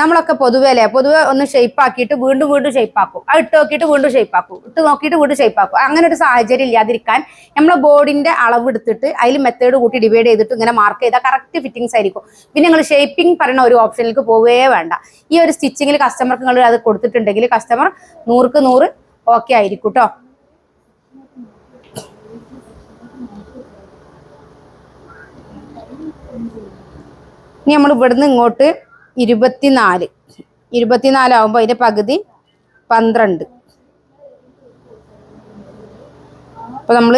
നമ്മളൊക്കെ പൊതുവേ അല്ലേ? പൊതുവെ ഒന്ന് ഷേപ്പ് ആക്കിയിട്ട് വീണ്ടും വീണ്ടും ഷേപ്പ് ആക്കും. ഇട്ട് നോക്കിയിട്ട് വീണ്ടും ഷേപ്പ് ആക്കും. ഇട്ട് നോക്കിയിട്ട് വീണ്ടും ഷേപ്പ് ആക്കും. അങ്ങനെ ഒരു സാഹചര്യം ഇല്ലാതിരിക്കാൻ നമ്മളെ ബോർഡിന്റെ അളവ് എടുത്തിട്ട് അതിൽ മെത്തേഡ് കൂട്ടി ഡിവൈഡ് ചെയ്തിട്ട് ഇങ്ങനെ മാർക്ക് ചെയ്താൽ കറക്റ്റ് ഫിറ്റിംഗ്സ് ആയിരിക്കും. പിന്നെ നിങ്ങൾ ഷേപ്പിംഗ് പറയുന്ന ഒരു ഓപ്ഷനിലേക്ക് പോവേ വേണ്ട. ഈ ഒരു സ്റ്റിച്ചിങ്ങിൽ കസ്റ്റമർക്ക് നിങ്ങൾ അത് കൊടുത്തിട്ടുണ്ടെങ്കിൽ കസ്റ്റമർ നൂറുക്ക് നൂറ് ഓക്കെ ആയിരിക്കും കേട്ടോ ഇനി നമ്മൾ ഇവിടുന്ന് ഇങ്ങോട്ട് ഇരുപത്തിനാല്. ഇരുപത്തിനാലാവുമ്പോൾ അതിന്റെ പകുതി പന്ത്രണ്ട്. അപ്പൊ നമ്മൾ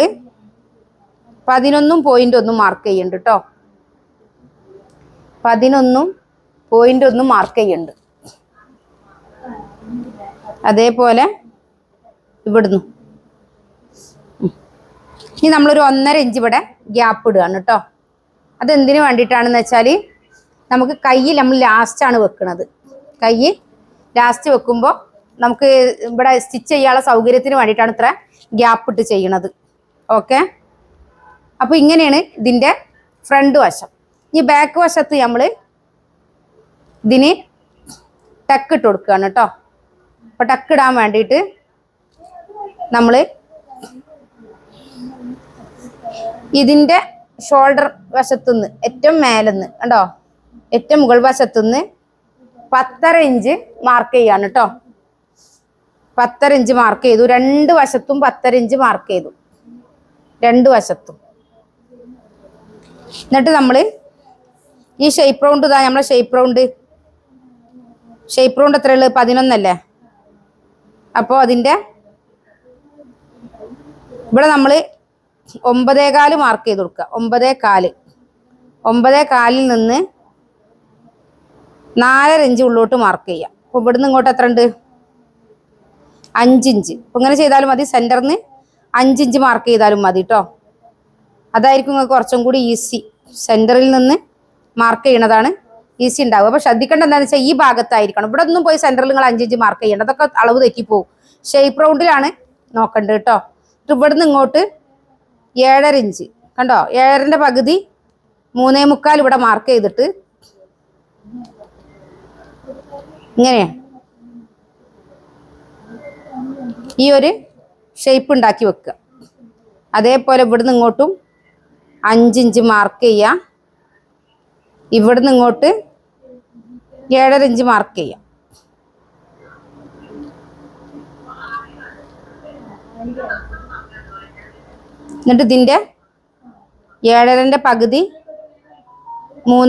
പതിനൊന്നും പോയിന്റ് ഒന്നും മാർക്ക് ചെയ്യുന്നുണ്ട് കേട്ടോ പതിനൊന്നും പോയിന്റ് ഒന്നും മാർക്ക് ചെയ്യുന്നുണ്ട് അതേപോലെ ഇവിടുന്നു. ഇനി നമ്മളൊരു ഒന്നര ഇഞ്ച് ഇവിടെ ഗ്യാപ്പ് ഇടുകയാണ് കേട്ടോ അതെന്തിനു വേണ്ടിയിട്ടാണെന്ന് വെച്ചാൽ നമുക്ക് കയ്യിൽ നമ്മൾ ലാസ്റ്റാണ് വെക്കുന്നത് കൈ ലാസ്റ്റ് വെക്കുമ്പോൾ നമുക്ക് ഇവിടെ സ്റ്റിച്ച് ചെയ്യാനുള്ള സൗകര്യത്തിന് വേണ്ടിയിട്ടാണ് ഇത്ര ഗ്യാപ്പ് ഇട്ട് ചെയ്യണത്. ഓക്കെ അപ്പോൾ ഇങ്ങനെയാണ് ഇതിന്റെ ഫ്രണ്ട് വശം. ഈ ബാക്ക് വശത്ത് നമ്മൾ ഇതിന് ടക്ക് ഇട്ട് കൊടുക്കുകയാണ് കേട്ടോ. അപ്പോൾ ടക്ക് ഇടാൻ വേണ്ടിയിട്ട് നമ്മൾ ഇതിന്റെ ഷോൾഡർ വശത്തുനിന്ന് ഏറ്റവും മേലെന്ന് കണ്ടോ? ഏറ്റവും മുകൾ വശത്തുനിന്ന് പത്തര ഇഞ്ച് മാർക്ക് ചെയ്യാണ് കേട്ടോ പത്തര ഇഞ്ച് മാർക്ക് ചെയ്തു. രണ്ട് വശത്തും പത്തര ഇഞ്ച് മാർക്ക് ചെയ്തു. രണ്ട് വശത്തും. എന്നിട്ട് നമ്മൾ ഈ ഷേപ്പ് റൗണ്ട് ഇതാ നമ്മളെ ഷേപ്പ് റൗണ്ട് ഷേപ്പ് റൗണ്ട് എത്രയുള്ളത് പതിനൊന്നല്ലേ? അപ്പോൾ അതിന്റെ ഇവിടെ നമ്മൾ ഒമ്പതേ കാൽ മാർക്ക് ചെയ്ത് കൊടുക്കുക. ഒമ്പതേ കാൽ. ഒമ്പതേ കാലിൽ നിന്ന് നാലര ഇഞ്ച് ഉള്ളോട്ട് മാർക്ക് ചെയ്യാം. അപ്പോൾ ഇവിടുന്ന് ഇങ്ങോട്ട് എത്ര ഉണ്ട്? അഞ്ചിഞ്ച്. അപ്പൊ ഇങ്ങനെ ചെയ്താലും മതി. സെന്ററിന് അഞ്ചിഞ്ച് മാർക്ക് ചെയ്താലും മതി കേട്ടോ അതായിരിക്കും നിങ്ങൾക്ക് കുറച്ചും കൂടി ഈസി സെന്ററിൽ നിന്ന് മാർക്ക് ചെയ്യണതാണ് ഈസി ഉണ്ടാവുക. അപ്പോൾ ശ്രദ്ധിക്കേണ്ട എന്താണെന്ന് വെച്ചാൽ ഈ ഭാഗത്തായിരിക്കണം. ഇവിടെ ഒന്നും പോയി സെന്ററിൽ നിങ്ങൾ അഞ്ചിഞ്ച് മാർക്ക് ചെയ്യേണ്ട. അതൊക്കെ അളവ് തെറ്റിപ്പോവും ഷേപ്പ് റൗണ്ടിലാണ് നോക്കേണ്ടത് കേട്ടോ ഇവിടുന്ന് ഇങ്ങോട്ട് ഏഴര ഇഞ്ച്. കണ്ടോ? ഏഴരന്റെ പകുതി മൂന്നേ മുക്കാൽ ഇവിടെ മാർക്ക് ചെയ്തിട്ട് ഇങ്ങനെ. ഈ ഒരു ഷേപ്പ് ഉണ്ടാക്കി വെക്കുക. അതേപോലെ ഇവിടുന്ന് ഇങ്ങോട്ടും അഞ്ചിഞ്ച് മാർക്ക് ചെയ്യുക. ഇവിടുന്ന് ഇങ്ങോട്ട് ഏഴര ഇഞ്ച് മാർക്ക് ചെയ്യാം എന്നിട്ട് ഇതിന്റെ ഏഴരന്റെ പകുതി